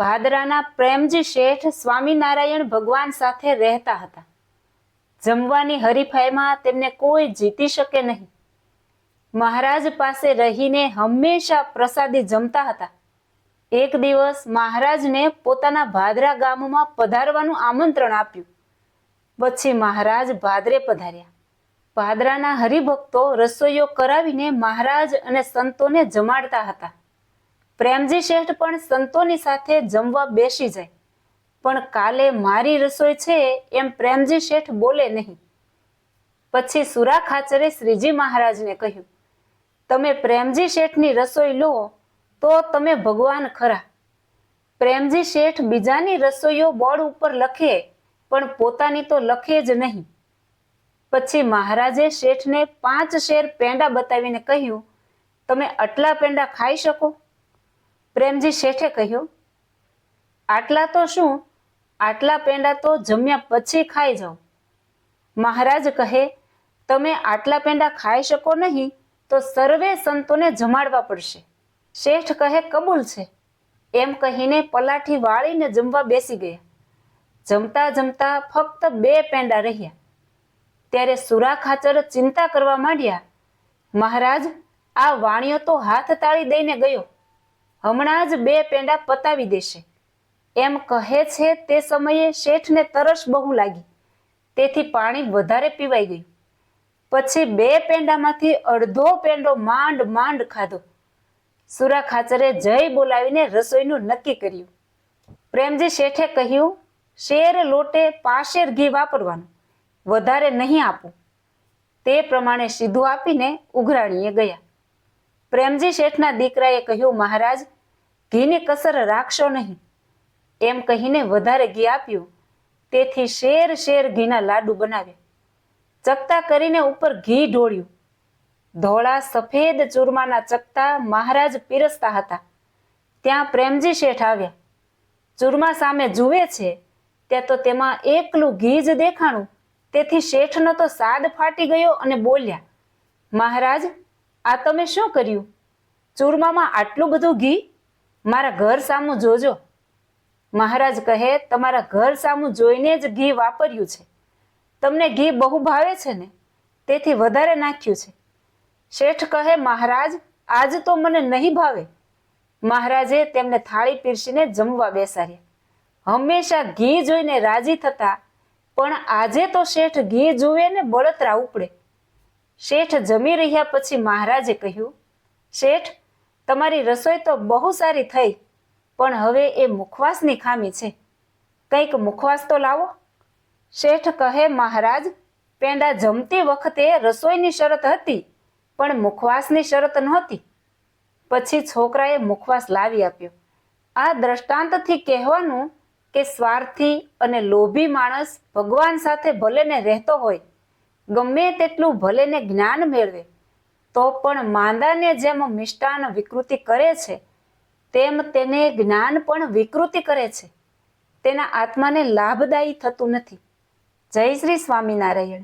ભાદરાના પ્રેમજી શેઠ સ્વામિનારાયણ ભગવાન સાથે રહેતા હતા. જમવાની હરીફાઈમાં તેમને કોઈ જીતી શકે નહીં. મહારાજ પાસે રહીને હંમેશા પ્રસાદી જમતા હતા. એક દિવસ મહારાજને પોતાના ભાદરા ગામમાં પધારવાનું આમંત્રણ આપ્યું. પછી મહારાજ ભાદરે પધાર્યા. ભાદરાના હરિભક્તો રસોઈઓ કરાવીને મહારાજ અને સંતોને જમાડતા હતા. પ્રેમજી શેઠ પણ સંતોની સાથે જમવા બેસી જાય. પણ કાલે મારી રસોઈ છે એમ પ્રેમજી શેઠ બોલે નહીં. પછી સુરા ખાચરે શ્રીજી મહારાજને કહ્યું, તમે પ્રેમજી શેઠની રસોઈ લો, તો તમે ભગવાન ખરા. પ્રેમજી શેઠ બીજાની રસોઈઓ બોર્ડ ઉપર લખે, પણ પોતાની તો લખે જ નહીં. પછી મહારાજે શેઠને પાંચ શેર પેંડા બતાવીને કહ્યું, તમે આટલા પેંડા ખાઈ શકો? પ્રેમજી શેઠે કહ્યું, આટલા તો શું? આટલા પેંડા તો જમ્યા પછી ખાઈ જાઓ. મહારાજ કહે, તમે આટલા પેંડા ખાઈ શકો નહીં, તો સર્વે સંતોને જમાડવા પડશે. શેઠ કહે, કબૂલ છે. એમ કહીને પલાઠી વાળીને જમવા બેસી ગયા. જમતા જમતા ફક્ત બે પેંડા રહ્યા. ત્યારે સુરા ખાચર ચિંતા કરવા માંડ્યા. મહારાજ, આ વાણિયો તો હાથ તાળી દઈને ગયો. હમણાં જ બે પેંડા પતાવી દેશે. એમ કહે છે તે સમયે શેઠને તરસ બહુ લાગી. તેથી પાણી વધારે પીવાઈ ગયું. પછી બે પેંડામાંથી અડધો પેંડો માંડ માંડ ખાધો. સુરા ખાચરે જય બોલાવીને રસોઈનું નક્કી કર્યું. પ્રેમજી શેઠે કહ્યું, શેર લોટે પાશેર ઘી વાપરવાનું. વધારે નહીં આપું. તે પ્રમાણે સીધું આપીને ઉઘરાણીએ ગયા. પ્રેમજી શેઠના દીકરાએ કહ્યું, મહારાજ, ઘીની કસર રાખશો નહીં. એમ કહીને વધારે ઘી આપ્યું. તેથી શેર શેર ઘીના લાડુ બનાવ્યા. ચકતા કરીને ઉપર ઘી ઢોળ્યું. ધોળા સફેદ ચૂરમાના ચકતા મહારાજ પીરસતા હતા. ત્યાં પ્રેમજી શેઠ આવ્યા. ચૂરમા સામે જુએ છે ત્યાં તો તેમાં એકલું ઘી જ દેખાણું. તેથી શેઠનો તો સાદ ફાટી ગયો અને બોલ્યા, મહારાજ આ તમે શું કર્યું? ચૂરમામાં આટલું બધું ઘી? મારા ઘર સામું જોજો. મહારાજ કહે, તમારા ઘર સામું જોઈને જ ઘી વાપર્યું છે. તમને ઘી બહુ ભાવે છે ને? તેથી વધારે નાખ્યું છે. શેઠ કહે, મહારાજ, આજ તો મને નહીં ભાવે. મહારાજે તેમને થાળી પીરસીને જમવા બેસાડ્યા. હંમેશા ઘી જોઈને રાજી થતા, પણ આજે તો શેઠ ઘી જુએ ને બળતરા ઉપડે. શેઠ જમી રહ્યા પછી મહારાજે કહ્યું, શેઠ, તમારી રસોઈ તો બહુ સારી થઈ, પણ હવે એ મુખવાસની ખામી છે. કંઈક મુખવાસ તો લાવો. શેઠ કહે, મહારાજ, પેંડા જમતી વખતે રસોઈની શરત હતી, પણ મુખવાસની શરત નહોતી. પછી છોકરાએ મુખવાસ લાવી આપ્યો. આ દ્રષ્ટાંતથી કહેવાનું કે સ્વાર્થી અને લોભી માણસ ભગવાન સાથે ભલેને રહેતો હોય ગમે તેટલું ભલે ને જ્ઞાન મેળવે, તો પણ માંદાને જેમ મિષ્ટાન વિકૃતિ કરે છે, તેમ તેને જ્ઞાન પણ વિકૃતિ કરે છે. તેના આત્માને લાભદાયી થતું નથી. જય શ્રી સ્વામિનારાયણ.